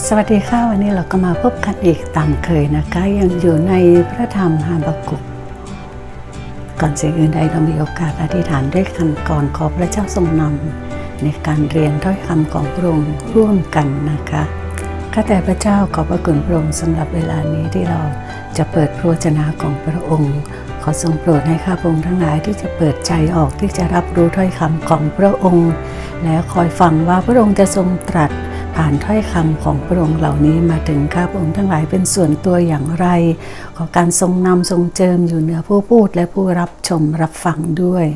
สวัสดีค่ะ วันนี้เราก็มาพบกันอีกตามเคยนะคะ ยังอยู่ในพระธรรมฮาบากุกก่อนสิ่งอื่นใดเรามีโอกาสอธิษฐานด้วยกันก่อนขอพระเจ้าทรงนำในการเรียนถ้อยคำของพระองค์ร่วมกันนะคะข้าแต่พระเจ้าขอบพระคุณพระองค์สำหรับเวลานี้ที่เราจะเปิดพระวจนะของพระองค์ ขอทรงโปรดให้ข้าพระองค์ทั้งหลายที่จะเปิดใจออกที่จะรับรู้ถ้อยคำของพระองค์ และคอยฟังว่าพระองค์จะทรงตรัส ผ่านถ้อยคำของพระองค์เหล่านี้มาถึงข้าพระองค์ทั้งหลายเป็นส่วนตัวอย่างไร ขอการทรงนำทรงเจิมอยู่เหนือผู้พูดและผู้รับชมรับฟังด้วย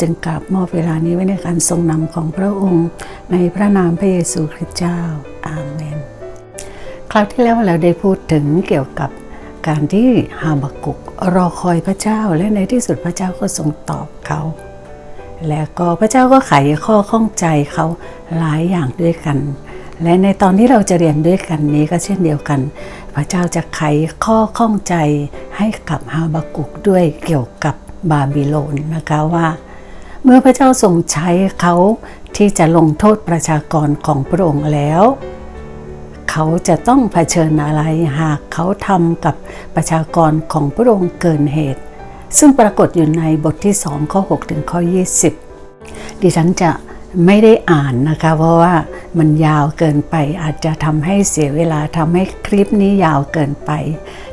จึงกราบมอบเวลานี้ไว้ในการทรงนำของพระองค์ ในพระนามพระเยซูคริสต์เจ้าอาเมน คราวที่แล้วเราได้พูดถึงเกี่ยวกับการที่ฮาบากุกรอคอยพระเจ้าและในที่สุดพระเจ้าก็ทรงตอบเขาและก็พระเจ้าก็ไขข้อข้องใจเขาหลายอย่างด้วยกัน และในตอนที่เราจะเรียนด้วยกันนี้ก็เช่นเดียวกัน พระเจ้าจะไขข้อข้องใจให้กับฮาบากุกด้วยเกี่ยวกับบาบิโลนนะคะว่า เมื่อพระเจ้าทรงใช้เขาที่จะลงโทษประชากรของพระองค์แล้ว เขาจะต้องเผชิญอะไรหากเขาทำกับประชากรของพระองค์เกินเหตุ ซึ่งปรากฏอยู่ในบทที่2ข้อ6ถึงข้อ 20 ดิฉันจะ ไม่ได้อ่านนะคะ เพราะว่ามันยาวเกินไปอาจจะทำให้เสียเวลาทำให้คลิปนี้ยาวเกินไป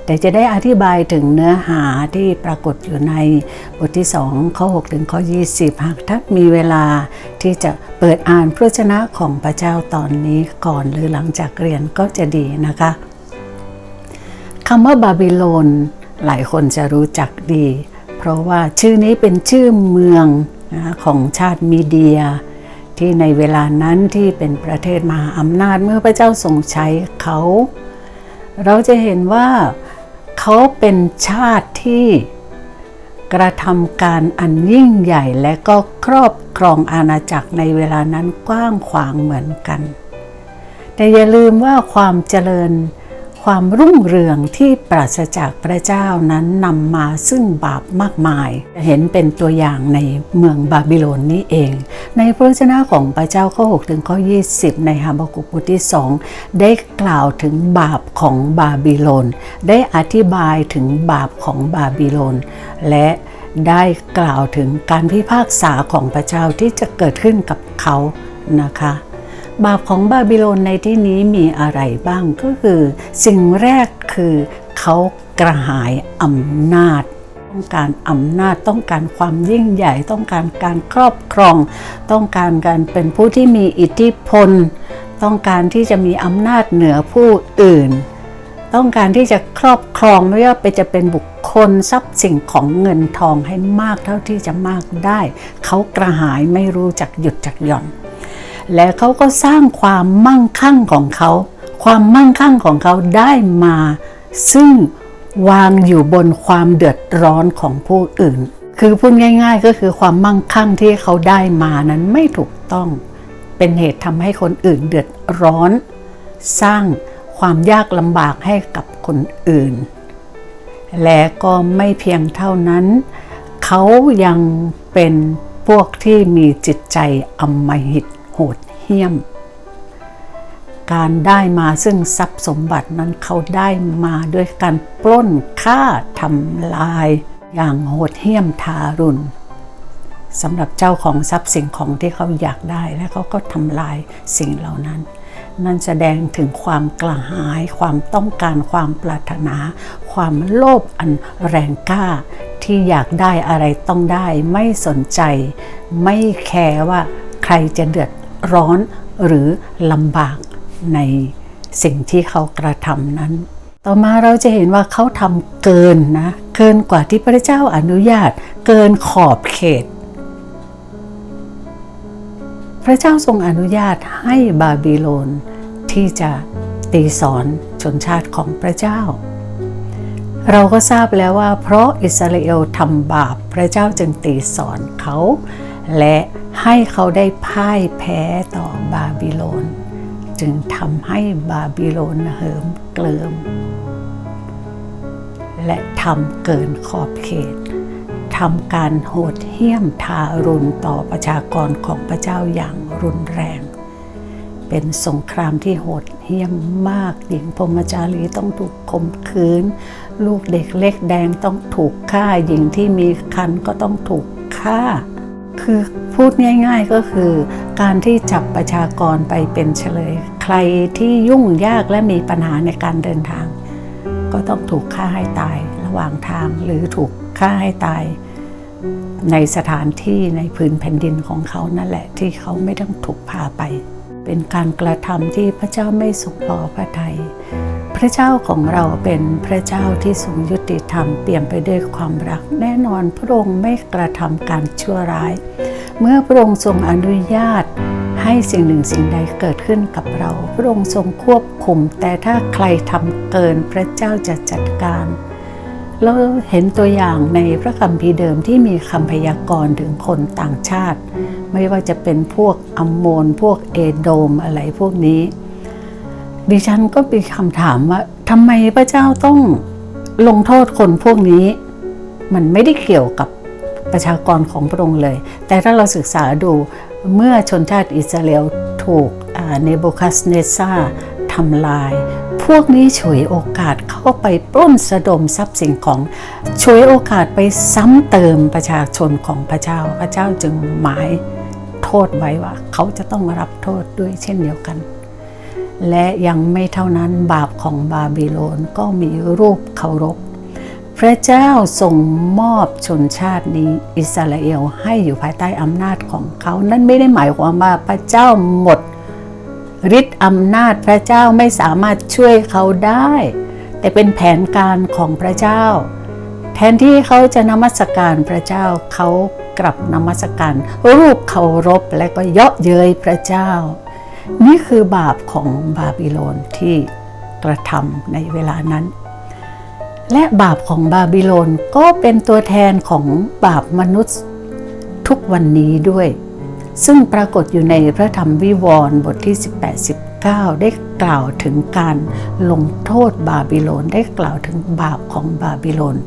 แต่จะได้อธิบายถึงเนื้อหาที่ปรากฏอยู่ในบทที่ 2 ข้อ 6 ถึงข้อ 20 หากท่านมีเวลาที่จะเปิดอ่านพระวจนะของพระเจ้าตอนนี้ก่อนหรือหลังจากเรียนก็จะดีนะคะคำว่าบาบิโลนหลายคนจะรู้จักดี เพราะว่าชื่อนี้เป็นชื่อเมืองของชาติมีเดีย ที่ในเวลานั้นที่เป็นประเทศมหาอำนาจเมื่อพระเจ้าทรงใช้เขา เราจะเห็นว่าเขาเป็นชาติที่กระทำการอันยิ่งใหญ่และก็ครอบครองอาณาจักรในเวลานั้นกว้างขวางเหมือนกัน แต่อย่าลืมว่าความเจริญ ความรุ่งเรืองที่ปราศจากพระเจ้านั้นนำมาซึ่งบาปมากมาย จะเห็นเป็นตัวอย่างในเมืองบาบิโลนนี้เอง ในพระวจนะของพระเจ้าข้อ 6 ถึงข้อ 20 ในฮาบกุกบทที่ 2 ได้กล่าวถึงบาปของบาบิโลน ได้อธิบายถึงบาปของบาบิโลน และได้กล่าวถึงการพิพากษาของพระเจ้าที่จะเกิดขึ้นกับเขานะคะ บาปของบาบิโลนในที่นี้มีอะไรบ้างก็คือ สิ่งแรกคือเขากระหายอำนาจ ต้องการอำนาจต้องการความยิ่งใหญ่ ต้องการการครอบครอง ต้องการการเป็นผู้ที่มีอิทธิพล ต้องการที่จะมีอำนาจเหนือผู้อื่น ต้องการที่จะครอบครองไม่ว่าไปจะเป็นบุคคลทรัพย์สิ่งของเงินทองให้มากเท่าที่จะมากได้ เขากระหายไม่รู้จักหยุดจักหย่อน และเขาก็สร้างความมั่งคั่งของเขา ความมั่งคั่งของเขาได้มา ซึ่งวางอยู่บนความเดือดร้อนของผู้อื่น คือพูดง่าย ๆ ก็คือความมั่งคั่งที่เขาได้มานั้นไม่ถูกต้อง เป็นเหตุทำให้คนอื่นเดือดร้อน สร้างความยากลำบากให้กับคนอื่น และก็ไม่เพียงเท่านั้น เขายังเป็นพวกที่มีจิตใจอำมหิต โหดเหี้ยม การได้มาซึ่งทรัพย์สมบัตินั้นเขาได้มาด้วยการปล้นฆ่าทำลายอย่างโหดเหี้ยมทารุณสำหรับเจ้าของทรัพย์สิ่งของที่เขาอยากได้และเขาก็ทำลายสิ่งเหล่านั้น นั่นแสดงถึงความกระหาย ความต้องการความปรารถนา ความโลภอันแรงกล้า ที่อยากได้อะไรต้องได้ ไม่สนใจ ไม่แคร์ว่าใครจะเดือด ร้อนหรือลำบากในสิ่งที่เขากระทำนั้น ต่อมาเราจะเห็นว่าเขาทำเกินนะ เกินกว่าที่พระเจ้าอนุญาต เกินขอบเขต พระเจ้าทรงอนุญาตให้บาบิโลนที่จะตีสอนชนชาติของพระเจ้า เราก็ทราบแล้วว่า เพราะอิสราเอลทำบาปพระเจ้าจึงตีสอนเขา และ ให้เขาได้พ่ายแพ้ต่อบาบิโลน จึงทำให้บาบิโลนเหิมเกลิม และทำเกินขอบเขตทำการโหดเหี้ยมทารุณต่อประชากรของพระเจ้าอย่างรุนแรง เป็นสงครามที่โหดเหี้ยมมากหญิงพรมจารีต้องถูกข่มขืน ลูกเด็กเล็กแดงต้องถูกฆ่าหญิงที่มีคันก็ต้องถูกฆ่า คือพูดง่ายๆก็คือการที่จับประชากรไปเป็นเฉลย ใครที่ยุ่งยากและมีปัญหาในการเดินทาง ก็ต้องถูกฆ่าให้ตายระหว่างทางหรือถูกฆ่าให้ตาย ในสถานที่ในพื้นแผ่นดินของเขานั่นแหละ ที่เขาไม่ต้องถูกพาไป เป็นการกระทำที่พระเจ้าไม่ทรงพอพระทัย ระเจ้าของเราเป็นพระเจ้าที่ทรงยุติธรรมเปี่ยมไปด้วยความรัก แน่นอนพระองค์ไม่กระทำการชั่วร้าย เมื่อพระองค์ทรงอนุญาตให้สิ่งหนึ่งสิ่งใดเกิดขึ้นกับเรา พระองค์ทรงควบคุม แต่ถ้าใครทำเกินพระเจ้าจะจัดการเราเห็นตัวอย่างในพระคัมภีร์เดิมที่มีคำพยากรณ์ถึงคนต่างชาติ ไม่ว่าจะเป็นพวกอัมโมนพวกเอโดมอะไรพวกนี้ ดิฉันก็มีคำถามว่าทำไมพระเจ้าต้องลงโทษคนพวกนี้ มันไม่ได้เกี่ยวกับประชากรของพระองค์เลย แต่ถ้าเราศึกษาดูเมื่อชนชาติอิสราเอลถูกเนโบคัสเนซาทำลาย พวกนี้ฉวยโอกาสเข้าไปปล้นสะดมทรัพย์สินของฉวยโอกาสไปซ้ำเติมประชาชนของพระเจ้า พระเจ้าจึงหมายโทษไว้ว่า เขาจะต้องรับโทษด้วยเช่นเดียวกัน และยังไม่เท่านั้นบาปของบาบิโลนก็มีรูปเคารพ พระเจ้าทรงมอบชนชาตินี้อิสราเอลให้อยู่ภายใต้อำนาจของเขานั่นไม่ได้หมายความว่าพระเจ้าหมดฤทธิ์อำนาจพระเจ้าไม่สามารถช่วยเขาได้ แต่เป็นแผนการของพระเจ้า แทนที่เขาจะนมัสการพระเจ้าเขากลับนมัสการรูปเคารพและก็เยาะเย้ยพระเจ้า นี่คือบาปของบาบิโลนที่กระทำในเวลานั้น และบาปของบาบิโลนก็เป็นตัวแทนของบาปมนุษย์ทุกวันนี้ด้วย ซึ่งปรากฏอยู่ในพระธรรมวิวรณ์บทที่ 18 19 ได้กล่าวถึงการลงโทษบาบิโลนได้กล่าวถึงบาปของบาบิโลน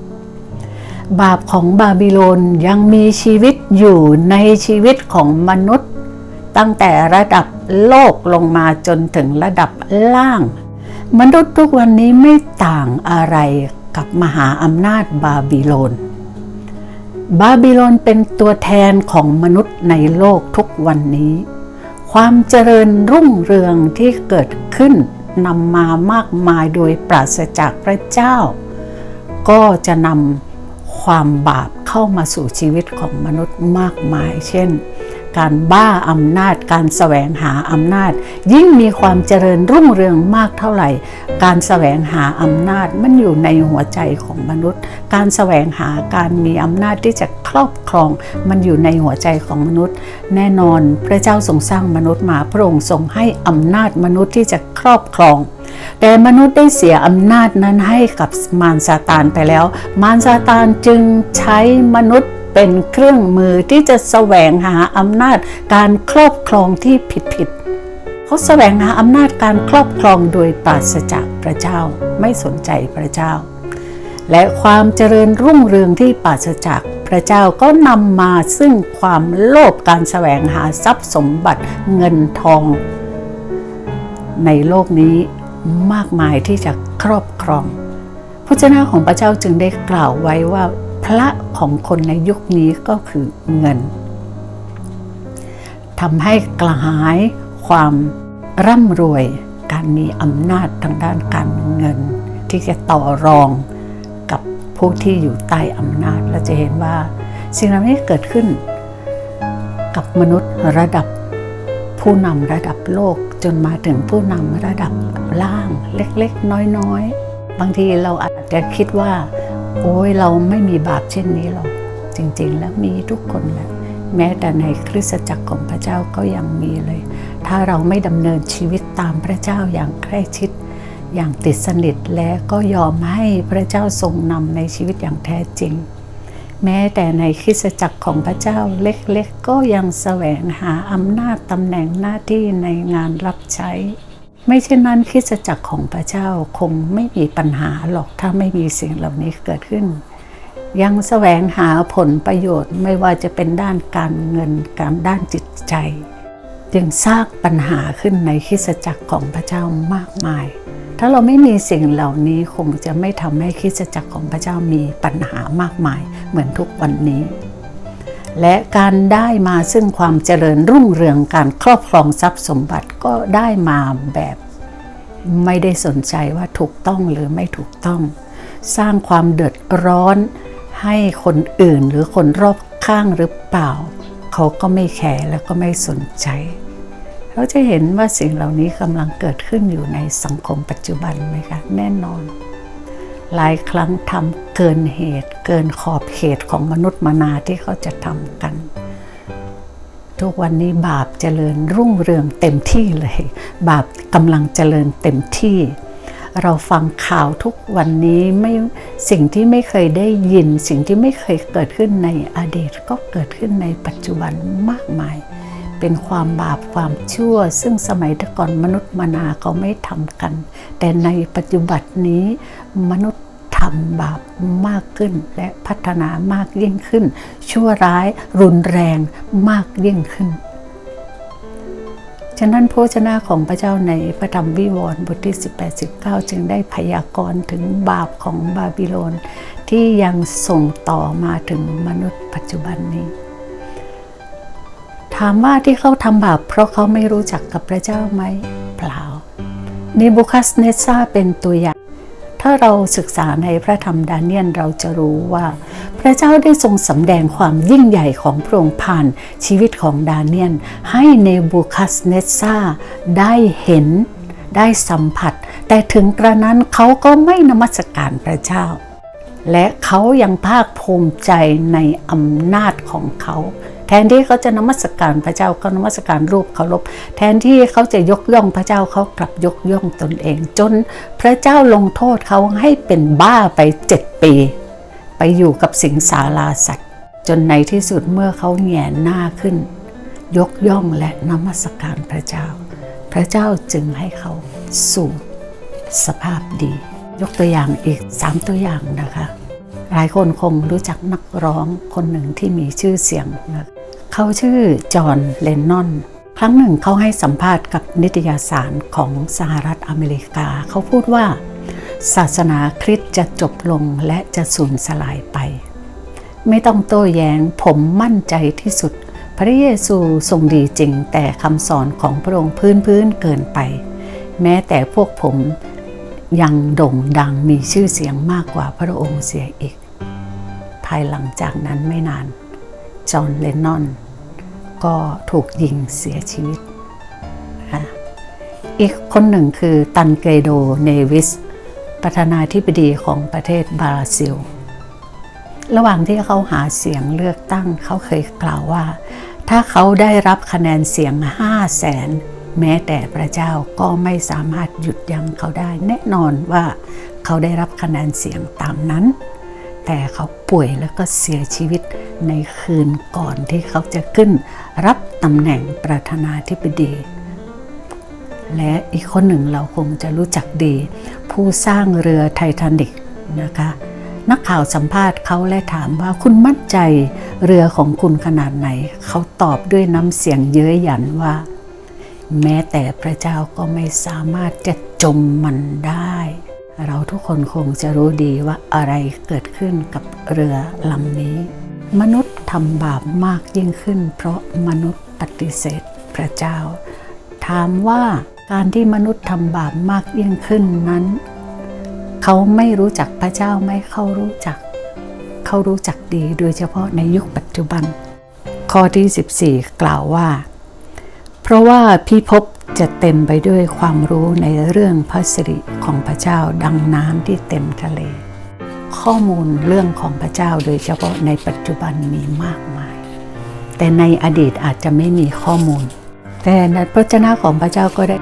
บาปของบาบิโลนยังมีชีวิตอยู่ในชีวิตของมนุษย์ ตั้งแต่ระดับโลกลงมาจนถึงระดับล่าง มนุษย์ทุกวันนี้ไม่ต่างอะไรกับมหาอำนาจบาบิโลน บาบิโลนเป็นตัวแทนของมนุษย์ในโลกทุกวันนี้ ความเจริญรุ่งเรืองที่เกิดขึ้นนำมามากมายโดยปราศจากพระเจ้า ก็จะนำความบาปเข้ามาสู่ชีวิตของมนุษย์มากมาย เช่น การบ้าอำนาจ การแสวงหาอำนาจ ยิ่งมีความเจริญรุ่งเรืองมากเท่าไหร่ การแสวงหาอำนาจมันอยู่ในหัวใจของมนุษย์ การแสวงหาการมีอำนาจที่จะครอบครอง มันอยู่ในหัวใจของมนุษย์ แน่นอนพระเจ้าทรงสร้างมนุษย์มาพระองค์ทรงให้อำนาจมนุษย์ที่จะครอบครองแต่มนุษย์ได้เสียอำนาจนั้นให้กับมารซาตานไปแล้ว มารซาตานจึงใช้มนุษย์ เป็นเครื่องมือที่จะแสวงหาอำนาจการครอบครองที่ผิดๆเขาแสวงหาอำนาจการครอบครองโดยปราศจากพระเจ้าไม่สนใจพระเจ้า และความเจริญรุ่งเรืองที่ปราศจากพระเจ้าก็นำมาซึ่งความโลภการแสวงหาทรัพย์สมบัติเงินทอง ในโลกนี้มากมายที่จะครอบครองพระเจ้าของพระเจ้าจึงได้กล่าวไว้ว่า พระของคนในยุคนี้ก็คือเงินทำให้กระหายความร่ำรวย การมีอำนาจทางด้านการเงิน ที่จะต่อรองกับผู้ที่อยู่ใต้อำนาจเราจะเห็นว่าสิ่งเหล่านี้เกิดขึ้น กับมนุษย์ระดับผู้นำระดับโลกจนมาถึงผู้นำระดับล่างเล็กๆ น้อยๆ บางทีเราอาจจะคิดว่า โอ้ยเราไม่มีบาปเช่นนี้หรอกจริง ๆ แล้วมีทุกคนแหละแม้แต่ในคริสตจักรของพระเจ้าก็ยังมีเลย ถ้าเราไม่ดำเนินชีวิตตามพระเจ้าอย่างใกล้ชิด อย่างติดสนิทและก็ยอมให้พระเจ้าทรงนำในชีวิตอย่างแท้จริง แม้แต่ในคริสตจักรของพระเจ้าเล็กๆ ก็ยังแสวงหาอำนาจตำแหน่งหน้าที่ในงานรับใช้ ไม่เช่นนั้นคิสจักรของพระเจ้าคงไม่มีปัญหาหรอกถ้าไม่มีสิ่งเหล่านี้เกิดขึ้น ยังแสวงหาผลประโยชน์ไม่ว่าจะเป็นด้านการเงินการด้านจิตใจ จึงสร้างปัญหาขึ้นในคิสจักรของพระเจ้ามากมาย ถ้าเราไม่มีสิ่งเหล่านี้คงจะไม่ทำให้คิสจักรของพระเจ้ามีปัญหามากมายเหมือนทุกวันนี้ และการได้มาซึ่งความเจริญรุ่งเรืองการครอบครองทรัพย์สมบัติก็ได้มาแบบไม่ได้สนใจว่าถูกต้องหรือไม่ถูกต้อง สร้างความเดือดร้อนให้คนอื่นหรือคนรอบข้างหรือเปล่า เขาก็ไม่แคร์แล้วก็ไม่สนใจ เราจะเห็นว่าสิ่งเหล่านี้กำลังเกิดขึ้นอยู่ในสังคมปัจจุบันไหมคะ แน่นอน หลายครั้งทำเกินเหตุ เกินขอบเขตของมนุษย์มนาที่เขาจะทำกัน ทุกวันนี้บาปเจริญรุ่งเรืองเต็มที่เลย บาปกำลังเจริญเต็มที่ เราฟังข่าวทุกวันนี้ไม่สิ่งที่ไม่เคยได้ยิน สิ่งที่ไม่เคยเกิดขึ้นในอดีตก็เกิดขึ้นในปัจจุบันมากมาย เป็นความบาปความชั่ว ซึ่งสมัยต่ก่อนมนุษย์มนาเขาไม่ทำกัน แต่ในปัจจุบันนี้มนุษย์ทำบาปมากขึ้นและพัฒนามากยิ่งขึ้น ชั่วร้ายรุนแรงมากยิ่งขึ้น ฉะนั้นพระชนะของพระเจ้าในพระธรรมวิวรณ์บทที่ 18 19 จึงได้พยากรณ์ถึงบาปของบาบิโลนที่ยังส่งต่อมาถึงมนุษย์ปัจจุบันนี้ ถามว่าที่เขาทำบาปเพราะเขาไม่รู้จักกับพระเจ้าไหมเปล่านิบุคัสเนซาเป็นตัวอย่าง ถ้าเราศึกษาในพระธรรมดาเนียนเราจะรู้ว่า พระเจ้าได้ทรงสำแดงความยิ่งใหญ่ของพระองค์ผ่านชีวิตของดาเนียน ให้เนบูคัสเนซซาได้เห็นได้สัมผัส แต่ถึงกระนั้นเขาก็ไม่นมัสการพระเจ้า และเขายังภาคภูมิใจในอำนาจของเขา แทนที่เขาจะนมัสการพระเจ้าก็นมัสการรูปเคารพแทนที่เขาจะยกย่องพระเจ้าเขากลับยกย่องตนเอง จนพระเจ้าลงโทษเขาให้เป็นบ้าไปเจ็ดปี ไปอยู่กับสิงสาราสัตว์ จนในที่สุดเมื่อเขาแหงหน้าขึ้น ยกย่องและนมัสการพระเจ้า พระเจ้าจึงให้เขาสู่สภาพดี ยกตัวอย่างอีกสามตัวอย่างนะคะ หลายคนคงรู้จักนักร้องคนหนึ่งที่มีชื่อเสียงนะ เขาชื่อจอห์นเลนนอน ครั้งหนึ่งเขาให้สัมภาษณ์กับนิตยสารของสหรัฐอเมริกา เขาพูดว่า ศาสนาคริสต์จะจบลงและจะสูญสลายไป ไม่ต้องโต้แย้งผมมั่นใจที่สุด พระเยซูทรงดีจริง แต่คำสอนของพระองค์พื้นพื้นเกินไป แม้แต่พวกผมยังโด่งดังมีชื่อเสียงมากกว่าพระองค์เสียอีก ภายหลังจากนั้นไม่นาน จอห์น เลนนอน ก็ถูกยิงเสียชีวิต อีกคนหนึ่งคือตันเกโดเนวิส ประธานาธิบดีของประเทศบราซิล ระหว่างที่เขาหาเสียงเลือกตั้งเขาเคยกล่าวว่า ถ้าเขาได้รับคะแนนเสียง 5 0 0แสนแม้แต่พระเจ้าก็ไม่สามารถหยุดยั้งเขาได้ แน่นอนว่าเขาได้รับคะแนนเสียงตามนั้น แต่เขาป่วยแล้วก็เสียชีวิต ในคืนก่อนที่เขาจะขึ้น รับตำแหน่งประธานาธิบดี และอีกคนหนึ่งเราคงจะรู้จักดี ผู้สร้างเรือไททานิกนะคะนักข่าวสัมภาษณ์เขาและถามว่าคุณมั่นใจเรือของคุณขนาดไหน เขาตอบด้วยน้ำเสียงเย้ยหยันว่า แม้แต่พระเจ้าก็ไม่สามารถจะจมมันได้ เราทุกคนคงจะรู้ดีว่าอะไรเกิดขึ้นกับเรือลำนี้ มนุษย์ทำบาปมากยิ่งขึ้น เพราะมนุษย์ปฏิเสธพระเจ้า ถามว่าการที่มนุษย์ทำบาปมากยิ่งขึ้นนั้น เขาไม่รู้จักพระเจ้าไหมเขารู้จัก เขารู้จักดีโดยเฉพาะในยุคปัจจุบัน ข้อที่ 14 กล่าวว่า เพราะว่าพิภพจะเต็มไปด้วยความรู้ในเรื่องพระสิริของพระเจ้าดังน้ำที่เต็มทะเล ข้อมูลเรื่องของพระเจ้าโดยเฉพาะในปัจจุบันมีมากมาย แต่ในอดีตอาจจะไม่มีข้อมูล แต่ในพระเจ้าของพระเจ้าก็ได้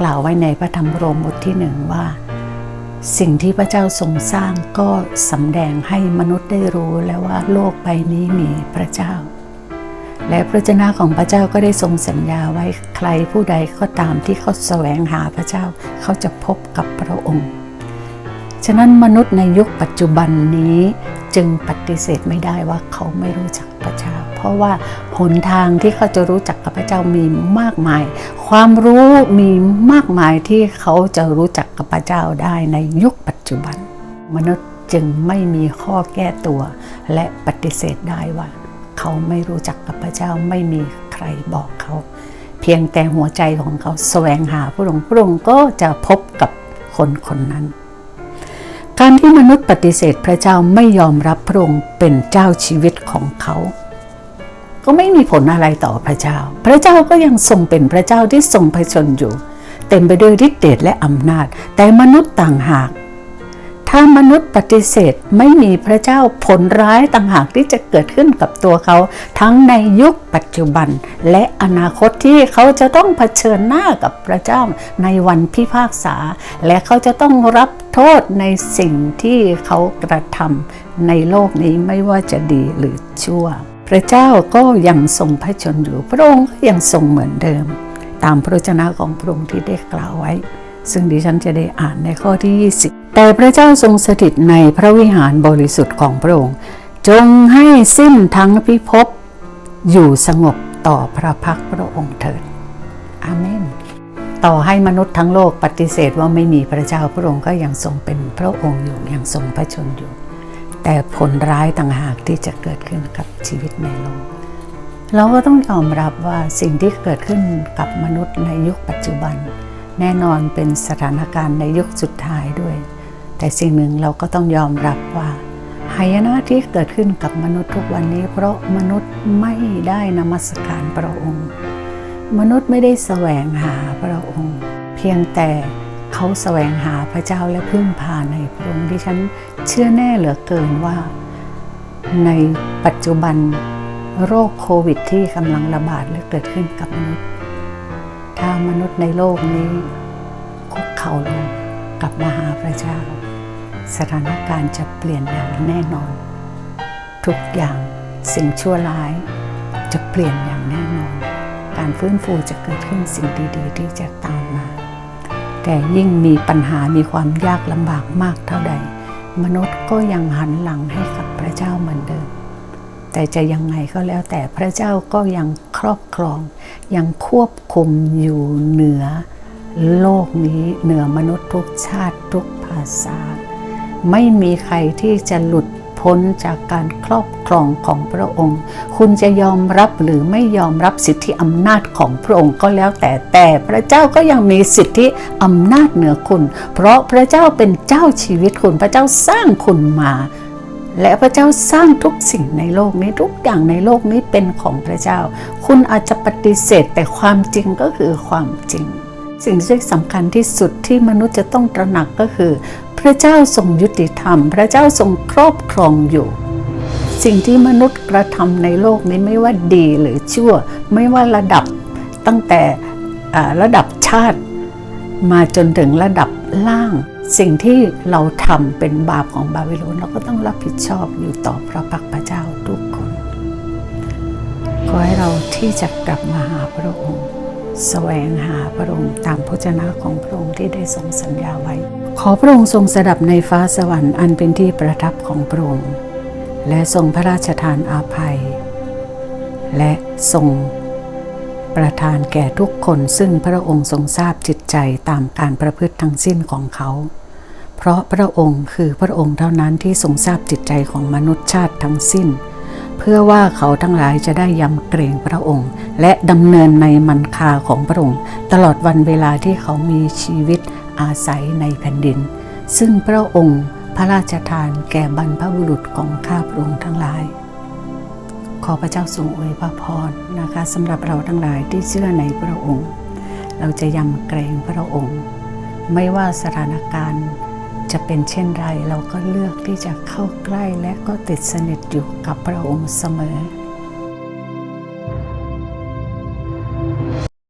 กล่าวไว้ในพระธรรมโรมบทที่หนึ่งว่า สิ่งที่พระเจ้าทรงสร้างก็สำแดงให้มนุษย์ได้รู้แล้วว่าโลกใบนี้มีพระเจ้า และพระเจ้าของพระเจ้าก็ได้ทรงสัญญาไว้ใครผู้ใดก็ตามที่เขาแสวงหาพระเจ้า เขาจะพบกับพระองค์ ฉะนั้นมนุษย์ในยุคปัจจุบันนี้จึงปฏิเสธไม่ได้ว่าเขาไม่รู้จักพระเจ้า เพราะว่าหนทางที่เขาจะรู้จักกับพระเจ้ามีมากมาย ความรู้มีมากมายที่เขาจะรู้จักกับพระเจ้าได้ในยุคปัจจุบัน มนุษย์จึงไม่มีข้อแก้ตัว และปฏิเสธได้ว่า เขาไม่รู้จักกับพระเจ้าไม่มีใครบอกเขา เพียงแต่หัวใจของเขาแสวงหาพระองค์พระองค์ก็จะพบกับคนคนนั้น การที่มนุษย์ปฏิเสธพระเจ้าไม่ยอมรับพระองค์เป็นเจ้าชีวิตของเขา ก็ไม่มีผลอะไรต่อพระเจ้า พระเจ้าก็ยังทรงเป็นพระเจ้าที่ทรงพระชนอยู่ เต็มไปด้วยฤทธิเดชและอำนาจ แต่มนุษย์ต่างหาก ถ้ามนุษย์ปฏิเสธไม่มีพระเจ้าผลร้ายต่างหากที่จะเกิดขึ้นกับตัวเขา ทั้งในยุคปัจจุบัน และอนาคตที่เขาจะต้องเผชิญหน้ากับพระเจ้าในวันพิพากษา และเขาจะต้องรับโทษในสิ่งที่เขากระทำในโลกนี้ไม่ว่าจะดีหรือชั่ว พระเจ้าก็ยังทรงพระชนอยู่พระองค์ก็ยังทรงเหมือนเดิม ตามพระวจนะของพระองค์ที่ได้กล่าวไว้ ซึ่งดิฉันจะได้อ่านในข้อที่ 20 แต่พระเจ้าทรงสถิตในพระวิหารบริสุทธิ์ของพระองค์ จงให้สิ้นทั้งพิภพอยู่สงบต่อพระพักพระองค์เถิดอาเมน ต่อให้มนุษย์ทั้งโลกปฏิเสธว่าไม่มีพระเจ้าพระองค์ก็ยังทรงเป็นพระองค์อยู่ยังทรงพระชนอยู่ แต่ผลร้ายต่างหากที่จะเกิดขึ้นกับชีวิตในโลกเราก็ต้องยอมรับว่าสิ่งที่เกิดขึ้นกับมนุษย์ในยุคปัจจุบัน แน่นอนเป็นสถานการณ์ในยุคสุดท้ายด้วย แต่สิ่งหนึ่งเราก็ต้องยอมรับว่าหายนะที่เกิดขึ้นกับมนุษย์ทุกวันนี้ เพราะมนุษย์ไม่ได้นมัสการพระองค์ มนุษย์ไม่ได้แสวงหาพระองค์ เพียงแต่เขาแสวงหาพระเจ้าและพึ่งพาในพระองค์ที่ฉันเชื่อแน่เหลือเกินว่า ในปัจจุบันโรคโควิดที่กำลังระบาดและเกิดขึ้นกับมนุษย์ ถ้ามนุษย์ในโลกนี้ คุกเข่าลงกับมหาพระเจ้า สถานการณ์จะเปลี่ยนอย่างแน่นอน ทุกอย่างสิ่งชั่วร้ายจะเปลี่ยนอย่างแน่นอน การฟื้นฟูจะเกิดขึ้นสิ่งดีๆ ที่จะตามมา แต่ยิ่งมีปัญหามีความยากลำบากมากเท่าใด มนุษย์ก็ยังหันหลังให้กับพระเจ้าเหมือนเดิม แต่จะยังไงก็แล้วแต่พระเจ้าก็ยัง ครอบครอง ยังควบคุมอยู่เหนือโลกนี้เหนือมนุษย์ทุกชาติทุกภาษา ไม่มีใครที่จะหลุดพ้นจากการครอบครองของพระองค์ คุณจะยอมรับหรือไม่ยอมรับสิทธิอำนาจของพระองค์ก็แล้วแต่แต่พระเจ้าก็ยังมีสิทธิอำนาจเหนือคุณ เพราะพระเจ้าเป็นเจ้าชีวิตคุณพระเจ้าสร้างคุณมา และพระเจ้าสร้างทุกสิ่งในโลกนี้ทุกอย่างในโลกนี้เป็นของพระเจ้า คุณอาจจะปฏิเสธแต่ความจริงก็คือความจริง สิ่งที่สำคัญที่สุดที่มนุษย์จะต้องตระหนักก็คือ พระเจ้าทรงยุติธรรม พระเจ้าทรงครอบครองอยู่ สิ่งที่มนุษย์กระทำในโลกนี้ไม่ว่าดีหรือชั่ว ไม่ว่าระดับตั้งแต่ระดับชาติมาจนถึงระดับ ล่างสิ่งที่เราทำเป็นบาปของบาบิโลนเราก็ต้องรับผิดชอบอยู่ต่อพระพักตร์พระเจ้าทุกคน ขอให้เราที่จะกลับมาหาพระองค์แสวงหาพระองค์ตามพจนะของพระองค์ที่ได้ทรงสัญญาไว้ ขอพระองค์ทรงสดับในฟ้าสวรรค์อันเป็นที่ประทับของพระองค์ และทรงพระราชทานอาภัย และทรงประทานแก่ทุกคนซึ่งพระองค์ทรงทราบจิต ใจตามการประพฤติทั้งสิ้นของเขา เพราะพระองค์คือพระองค์เท่านั้นที่ทรงทราบจิตใจของมนุษย์ชาติทั้งสิ้น เพื่อว่าเขาทั้งหลายจะได้ยำเกรงพระองค์ และดำเนินในมันคาของพระองค์ ตลอดวันเวลาที่เขามีชีวิตอาศัยในแผ่นดิน ซึ่งพระองค์พระราชทานแก่บรรพบุรุษของข้าพระองค์ทั้งหลาย ขอพระเจ้าทรงอวยพระพรนะคะสำหรับเราทั้งหลายที่เชื่อในพระองค์ เราจะยำเกรงพระองค์ ไม่ว่าสถานการณ์จะเป็นเช่นไร เราก็เลือกที่จะเข้าใกล้และก็ติดสนิทอยู่กับพระองค์เสมอ